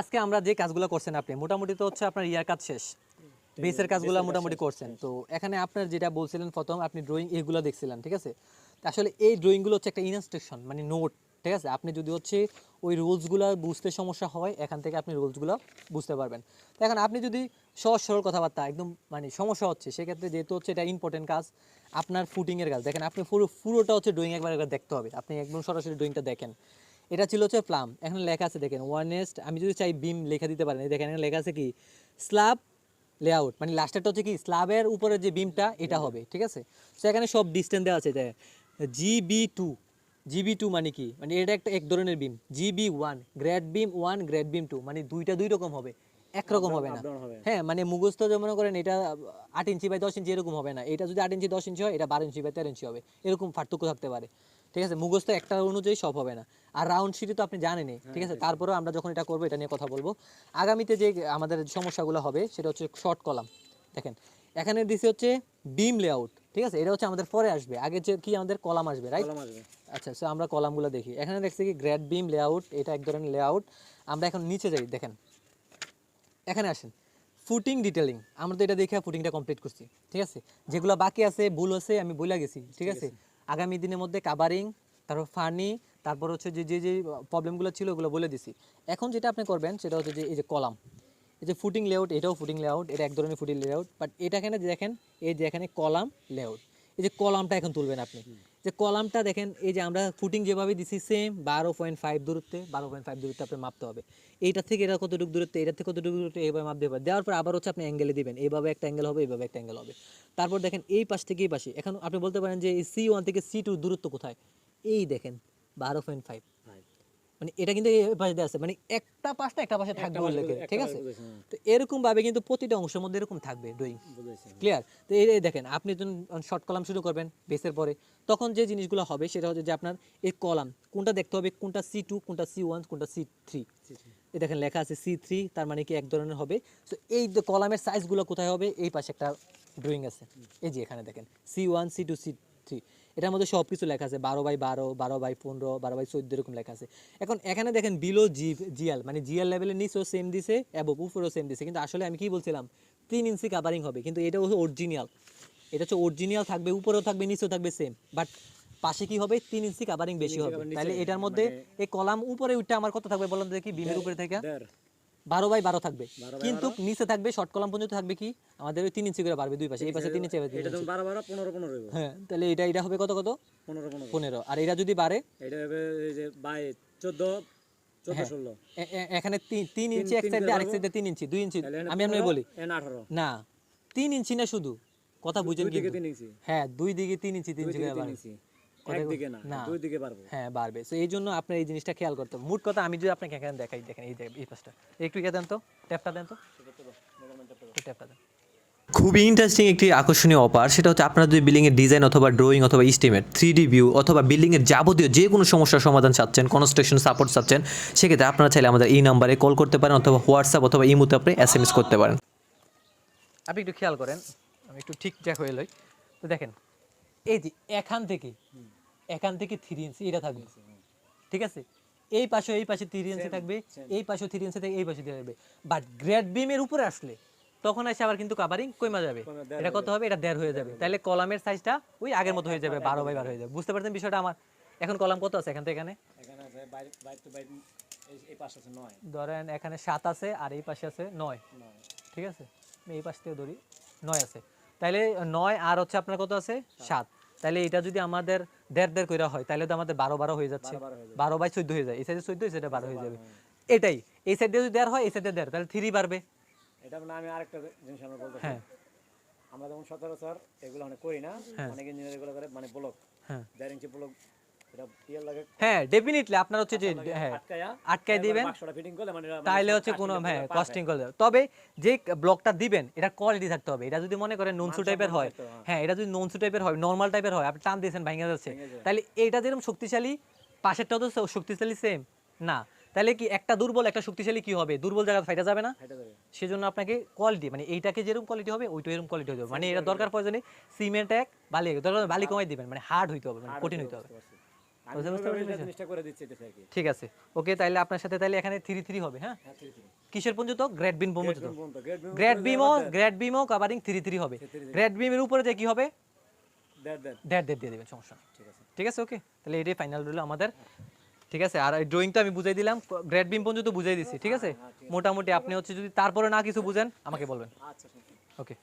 আজকে আমরা যে কাজগুলো করছেন আপনি মোটামুটি তো হচ্ছে আপনার ইয়ার কাজ শেষ। বেসের কাজগুলো মোটামুটি করছেন। তো এখানে আপনার যেটা বলছিলেন প্রথম আপনি ড্রয়িং এগুলো দেখছিলেন ঠিক আছে? আসলে এই ড্রয়িংগুলো হচ্ছে একটা ইনস্ট্রাকশন মানে নোট ঠিক আছে? আপনি যদি হচ্ছে ওই রুলসগুলো বুঝতে সমস্যা হয় এখান থেকে আপনি রুলসগুলো বুঝতে পারবেন। তো এখন আপনি যদি সহজ সরল কথাবার্তা একদম মানে সমস্যা হচ্ছে সেক্ষেত্রে যেহেতু হচ্ছে এটা ইম্পর্টেন্ট কাজ আপনার ফুটিংয়ের কাজ। দেখেন আপনি পুরো পুরোটা হচ্ছে ড্রয়িং একবার একবার দেখতে হবে। আপনি একদম সরাসরি ড্রয়িংটা দেখেন। এটা ছিল হচ্ছে প্লাম এখানে লেখা আছে দেখেন ওয়ানেস্ট আমি যদি চাই বিম লেখা দিতে পারেন। দেখেন এখানে লেখা আছে কি? স্ল্যাব লেআউট মানে লাস্টেরটা হচ্ছে কি? স্ল্যাবের উপরে যে বিমটা এটা হবে ঠিক আছে? তো এখানে সব ডিস্টেন্স দেওয়া আছে জিবি টু জিবি টু মানে কি? মানে এটা একটা এক ধরনের beam GB one grade beam one grade beam two মানে দুইটা দুই রকম হবে। একরকম হবে না। হ্যাঁ মানে মুখস্থ যে মনে করেন এটা আট ইঞ্চি বাই দশ ইঞ্চি এরকম হবে না। এটা যদি আট ইঞ্চি দশ ইঞ্চি হয় এটা বারো ইঞ্চি বাই তেরো ইঞ্চি হবে। এরকম পার্থক্য থাকতে পারে। ঠিক আছে? মুখস্থ একটা অনুযায়ী সব হবে না। আর রাউন্ড শিটে তো আপনি জানেনই ঠিক আছে? তারপরেও আমরা যখন এটা করব এটা নিয়ে কথা বলব। আগামীতে যে আমাদের সমস্যাগুলো হবে সেটা হচ্ছে শর্ট কলাম দেখেন এখানে দিছে হচ্ছে বিম লেআউট ঠিক আছে? এটা হচ্ছে আমাদের পরে আসবে। আগে যে কি আমাদের কলাম আসবে রাইট আচ্ছা সো আমরা কলামগুলো দেখি। এখানে দেখছি কি গ্রেড বিম লেআউট এটা এক ধরনের লেআউট আমরা এখন নিচে যাই দেখেন। এখানে আসেন। ফুটিং ডিটেলিং আমরা তো এটা দেখে ফুটিংটা কমপ্লিট করছি ঠিক আছে? যেগুলো বাকি আছে ভুল আছে আমি বলে গেছি ঠিক আছে। আগামী দিনের মধ্যে কাভারিং তারপর ফানি তারপর হচ্ছে যে যে যে প্রবলেমগুলো ছিল, ওগুলো বলে দিছি। এখন যেটা আপনি করবেন, সেটা হচ্ছে যে, এই যে কলাম, এই যে ফুটিং লেআউট এটাও ফুটিং লেআউট এটা এক ধরনের ফুটিং লেআউট বাট এটা এখানে দেখেন, এই যে এখানে কলাম লেআউট এই যে কলামটা এখন তুলবেন আপনি। যে কলামটা দেখেন, এই যে আমরা ফুটিং যেভাবে দিছি সেম বারো পয়েন্ট ফাইভ দূরত্বে, বারো পয়েন্ট ফাইভ দূরত্বে আপনি মাপতে হবে। এইটা থেকে এটা কতটুকু দূরত্বে, এটা থেকে কতটুকু দূরত্বে এইভাবে মাপ দেবেন দেওয়ার পর আবার হচ্ছে আপনি অ্যাঙ্গেলে দেবেন। এইভাবে একটা অ্যাঙ্গেল হবে, এইভাবে একটা অ্যাঙ্গেল হবে। তারপর দেখেন, এই পাশ থেকে এই পাশে। এখন আপনি বলতে পারেন যে এই সি ওয়ান থেকে সি টু দূরত্ব কোথায়? এই দেখেন, বারো পয়েন্ট ফাইভ মানে এটা কিন্তু এই পাশে দেওয়া আছে। মানে একটা পাশটা একটা পাশে থাকবে উল্লেখে ঠিক আছে? তো এরকম ভাবে কিন্তু প্রতিটা অংশের মধ্যে এরকম থাকবে ড্রয়িং ক্লিয়ার তো এই দেখেন আপনি যখন শর্ট কলাম শুরু করবেন বেসের পরে তখন যে জিনিসগুলো হবে সেটা হচ্ছে যে আপনার এই কলাম কোনটা দেখতে হবে কোনটা সি টু কোনটা সি ওয়ান কোনটা সি থ্রি এই দেখেন লেখা আছে সি থ্রি তার মানে কি এক ধরনের হবে। তো এই কলামের সাইজগুলো কোথায় হবে এই পাশে একটা ড্রয়িং আছে। এই যে এখানে দেখেন C one C two C three এটার মধ্যে সব কিছু লেখা আছে বারো বাই বারো বারো বাই পনেরো বারো বাই চোদ্দ এরকম লেখা আছে। এখন এখানে দেখেন বিলো জি জিএল মানে জিএল লেভেলের নিচেও সেম দিছে এবং উপরেও সেম দিছে। কিন্তু আসলে আমি কি বলছিলাম তিন ইঞ্চি কাভারিং হবে কিন্তু এটা হচ্ছে অরিজিনাল এটা হচ্ছে অরিজিনাল থাকবে উপরেও থাকবে নিচেও থাকবে সেম বাট পাশে কি হবে? তিন ইঞ্চি কাভারিং বেশি হবে। তাহলে এটার মধ্যে এই কলাম উপরে উঠতে আমার কত থাকবে বললাম দেখি বিমের উপরে থেকে। বারো বাই বারো থাকবে। কিন্তু নিচে থাকবে শর্ট কলাম পর্যন্ত থাকবে কি? আমাদের ওই তিন ইঞ্চি করে বাড়বে দুই পাশে এই পাশে তিন ইঞ্চি বারো বারো পনেরো পনেরো। হ্যাঁ তাহলে এটা এটা হবে কত কত? পনেরো পনেরো। পনেরো। আর এটা যদি বাড়ে? এটা হবে এই যে বাই চোদ্দ হ্যাঁ। এখানে তিন ইঞ্চি এক সাইডে আরেক সাইডে তিন ইঞ্চি দুই ইঞ্চি আমি আপনাকে বলি। না তিন ইঞ্চি না শুধু। কথা বুঝেন দুই দিকে কিন্তু। তিন ইঞ্চি হ্যাঁ দুই দিকে তিন ইঞ্চি তিন ইঞ্চি একদিকে না। দুই দিকে হ্যাঁ বাড়বে। এই জন্য আপনার এই জিনিসটা খেয়াল করতে হবে। মোট কথা আমি যদি আপনাকে এখানে দেখাই দেখেন এই এই পাশটা। একটু ইয়ে দেন তো ট্যাপটা দেন তো। ট্যাপটা দেন। খুবই ইন্টারেস্টিং একটি আকর্ষণীয় অপার সেটা হচ্ছে আপনারা যদি বিল্ডিংয়ের ডিজাইন অথবা ড্রয়িং অথবা ইস্টিমেট থ্রি ডি ভিউ অথবা বিল্ডিংয়ের যাবতীয় যে কোনো সমস্যার সমাধান চাচ্ছেন কনস্ট্রাকশন সাপোর্ট চাচ্ছেন সেক্ষেত্রে আপনারা চাইলে আমাদের এই নাম্বারে কল করতে পারেন অথবা হোয়াটসঅ্যাপ অথবা ইমোতে আপনি এস এম এস করতে পারেন। আপনি একটু খেয়াল করেন আমি একটু ঠিকঠাক হয়ে লই। তো দেখেন এই যে এখান থেকে এখান থেকে থ্রি ইঞ্চি এটা থাকবে। ঠিক আছে? এই পাশে এই পাশে থ্রি ইঞ্চি থাকবে এই পাশে থ্রি ইঞ্চি থাকবে এই পাশে দিয়ে থাকবে। বাট গ্রেড বিমের উপরে আসলে তখন এসে আবার কিন্তু কাভারিং কমে যাবে। এটা কত হবে? এটা দেড় হয়ে যাবে। তাহলে কলামের সাইজটা ওই আগের মতো হয়ে যাবে বারো বাই বারো হয়ে যাবে। বুঝতে পারছেন বিষয়টা আমার? এখন কলাম কত আছে? এখান থেকে এখানে ধরেন এখানে সাত আছে আর এই পাশে আছে নয়। নয়। ঠিক আছে? এই পাশ থেকে ধরি নয় আছে। তাহলে নয় আর হচ্ছে আপনার কত আছে? সাত। তাহলে এটা যদি আমাদের দেড় দেড় কইরা হয় তাহলে তো আমাদের বারো বারো হয়ে যাচ্ছে। বারো বাই চোদ্দ হয়ে যায়। এই সাইডে চোদ্দ এই সাইডে বারো হয়ে যাবে। এটাই। এই সাইডে যদি দেড় হয় এই সাইডে দেড়। তাহলে থ্রি বাড়বে। এটা মানে আমি আরেকটা জিনিস আমরা বলতে হ্যাঁ। আমরা যেমন সচরাচর এগুলো অনেক করি না অনেক ইঞ্জিনিয়ার এগুলো করে মানে ব্লক হ্যাঁ। দেড় ইঞ্চি ব্লক হ্যাঁ ডেফিনেটলি আপনার হচ্ছে যে হ্যাঁ আটকায় দিবেন। মানে এটা- তাহলে হচ্ছে কোনো হ্যাঁ কস্টিং করে তবে যে ব্লকটা দিবেন এটা কোয়ালিটি থাকতে হবে। এটা যদি মনে করেন ননসু টাইপের হয় হ্যাঁ। এটা যদি ননসু টাইপের হয় নর্মাল টাইপের হয় আপনি টান দিয়েছেন ভেঙে যাচ্ছে। তাহলে এইটা যেরকম শক্তিশালী পাশেরটাও তো শক্তিশালী সেম না তাহলে কি একটা দুর্বল একটা শক্তিশালী কি হবে? দুর্বল জায়গা ফাইটা যাবে না? সেজন্য আপনাকে কোয়ালিটি মানে এইটাকে যেরকম কোয়ালিটি হবে ওইটা এরকম কোয়ালিটি হতে হবে। মানে এটা দরকার প্রয়োজনে সিমেন্ট এক বালি। দরকার বালি কমাই দিবেন মানে হার্ড হইতে হবে মানে কঠিন হইতে হবে ঠিক আছে। ওকে তাইলে আপনার সাথে তাইলে এখানে থ্রি থ্রি হবে হ্যাঁ? হ্যাঁ কিসের পর্যন্ত বিম পর্যন্ত গ্রেড গ্রেড বিমও গ্রেড বিমও কাভারিং থ্রি থ্রি হবে। গ্রেড বিমের উপরে যে কি হবে? দেড় দেড় দেড় দেড় দিয়ে দেবেন সমস্যা ঠিক আছে। ওকে? তাহলে এটাই ফাইনাল রইল আমাদের। ঠিক আছে আর ড্রয়িংটা আমি বুঝাই দিলাম। গ্রেড বিম পর্যন্ত বুঝাই দিছি ঠিক আছে? মোটামুটি আপনি হচ্ছে যদি তারপরে না কিছু বুঝেন আমাকে বলবেন। আচ্ছা নেই। ওকে।